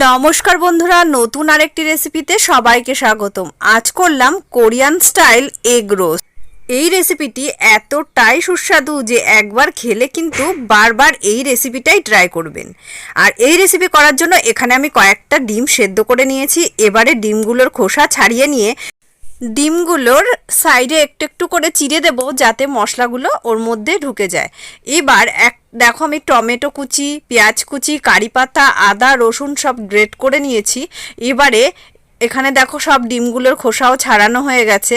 নমস্কার বন্ধুরা, নতুন আরেকটি রেসিপিতে সবাইকে স্বাগতম। আজ করলাম কোরিয়ান স্টাইল এগ রোস্ট। এই রেসিপিটি এতটাই সুস্বাদু যে একবার খেলে কিন্তু বারবার এই রেসিপিটাই ট্রাই করবেন। আর এই রেসিপি করার জন্য এখানে আমি কয়েকটা ডিম সেদ্ধ করে নিয়েছি। এবারে ডিমগুলোর খোসা ছাড়িয়ে নিয়ে ডিমগুলোর সাইডে একটু একটু করে চিড়ে দেব যাতে মশলাগুলো ওর মধ্যে ঢুকে যায়। এবার এক দেখো, আমি টমেটো কুচি, পেঁয়াজ কুচি, কারি পাতা, আদা, রসুন সব গ্রেট করে নিয়েছি। এবারে এখানে দেখো, সব ডিমগুলোর খোসাও ছাড়ানো হয়ে গেছে।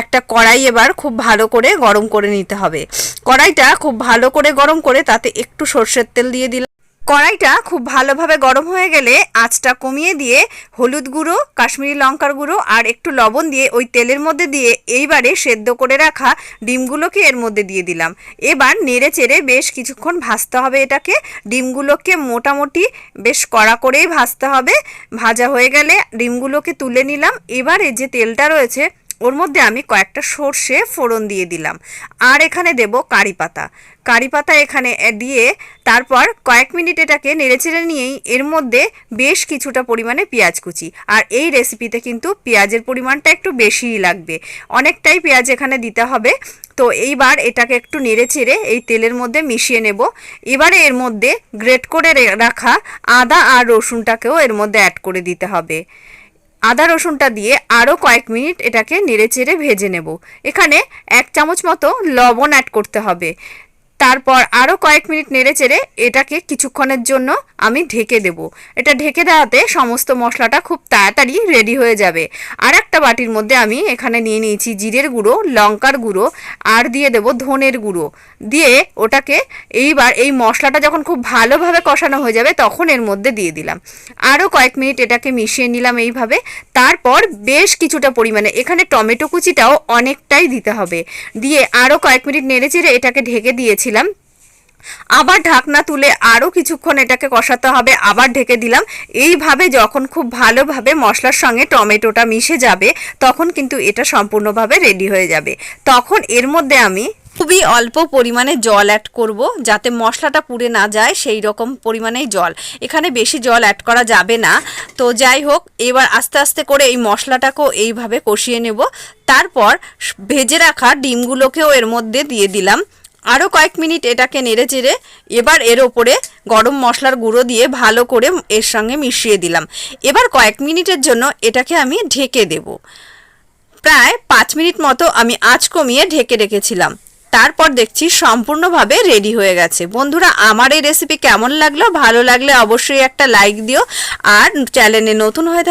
একটা কড়াই এবার খুব ভালো করে গরম করে নিতে হবে। কড়াইটা খুব ভালো করে গরম করে তাতে একটু সর্ষের তেল দিয়ে দিলাম। কড়াইটা খুব ভালোভাবে গরম হয়ে গেলে আঁচটা কমিয়ে দিয়ে হলুদ গুঁড়ো, কাশ্মীরি লঙ্কার গুঁড়ো আর একটু লবণ দিয়ে ওই তেলের মধ্যে দিয়ে এইবারে সেদ্ধ করে রাখা ডিমগুলোকে এর মধ্যে দিয়ে দিলাম। এবার নেড়ে চেড়ে বেশ কিছুক্ষণ ভাজতে হবে এটাকে। ডিমগুলোকে মোটামুটি বেশ কড়া করেই ভাজতে হবে। ভাজা হয়ে গেলে ডিমগুলোকে তুলে নিলাম। এবারে যে তেলটা রয়েছে ওর মধ্যে আমি কয়েকটা সর্ষে ফোড়ন দিয়ে দিলাম। আর এখানে দেব কারি পাতা। কারি পাতা এখানে দিয়ে তারপর কয়েক মিনিট এটাকে নেড়েচেড়ে নিয়েই এর মধ্যে বেশ কিছুটা পরিমাণে পেঁয়াজ কুচি। আর এই রেসিপিতে কিন্তু পেঁয়াজের পরিমাণটা একটু বেশিই লাগবে। অনেকটাই পেঁয়াজ এখানে দিতে হবে। তো এইবার এটাকে একটু নেড়ে চেড়ে এই তেলের মধ্যে মিশিয়ে নেব। এবারে এর মধ্যে গ্রেট করে রাখা আদা আর রসুনটাকেও এর মধ্যে অ্যাড করে দিতে হবে। আদা রসুনটা দিয়ে আরও কয়েক মিনিট এটাকে নেড়েচেড়ে ভেজে নেব। এখানে এক চামচ মতো লবণ অ্যাড করতে হবে। তারপর আরও কয়েক মিনিট নেড়ে চেড়ে এটাকে কিছুক্ষণের জন্য আমি ঢেকে দেব। এটা ঢেকে দেওয়াতে সমস্ত মশলাটা খুব তাড়াতাড়ি রেডি হয়ে যাবে। আর একটা বাটির মধ্যে আমি এখানে নিয়ে নিয়েছি জিরের গুঁড়ো, লঙ্কার গুঁড়ো, আর দিয়ে দেব ধনের গুঁড়ো। দিয়ে ওটাকে এইবার এই মশলাটা যখন খুব ভালোভাবে কষানো হয়ে যাবে তখন এর মধ্যে দিয়ে দিলাম। আরও কয়েক মিনিট এটাকে মিশিয়ে নিলাম এইভাবে। তারপর বেশ কিছুটা পরিমাণে এখানে টমেটো কুচিটাও অনেকটাই দিতে হবে। দিয়ে আরও কয়েক মিনিট নেড়ে চেড়ে এটাকে ঢেকে দিয়েছিলাম আবার ঢাকনা তুলে আরও কিছুক্ষণ এটাকে কষাতে হবে, আবার ঢেকে দিলাম। এইভাবে যখন খুব ভালোভাবে মশলার সঙ্গে টমেটোটা মিশে যাবে, তখন কিন্তু এটা সম্পূর্ণভাবে রেডি হয়ে যাবে। তখন এর মধ্যে আমি খুবই অল্প পরিমাণে জল অ্যাড করব, যাতে মশলাটা পুড়ে না যায় সেই রকম পরিমাণেই জল। এখানে বেশি জল অ্যাড করা যাবে না। তো যাই হোক, এবার আস্তে আস্তে করে এই মশলাটাকেও এইভাবে কষিয়ে নেব। তারপর ভেজে রাখা ডিমগুলোকেও এর মধ্যে দিয়ে দিলাম। আরও কয়েক মিনিট এটাকে নেড়ে চেড়ে এবার এর ওপরে গরম মশলার গুঁড়ো দিয়ে ভালো করে এর সঙ্গে মিশিয়ে দিলাম। এবার কয়েক মিনিটের জন্য এটাকে আমি ঢেকে দেব। প্রায় পাঁচ মিনিট মতো আমি আঁচ কমিয়ে ঢেকে রেখেছিলাম। তারপর দেখছি সম্পূর্ণভাবে রেডি হয়ে গেছে। বন্ধুরা, আমার এই রেসিপি কেমন লাগল? ভালো লাগলে অবশ্যই একটা লাইক দিও। আর চ্যানেলে নতুন হয়ে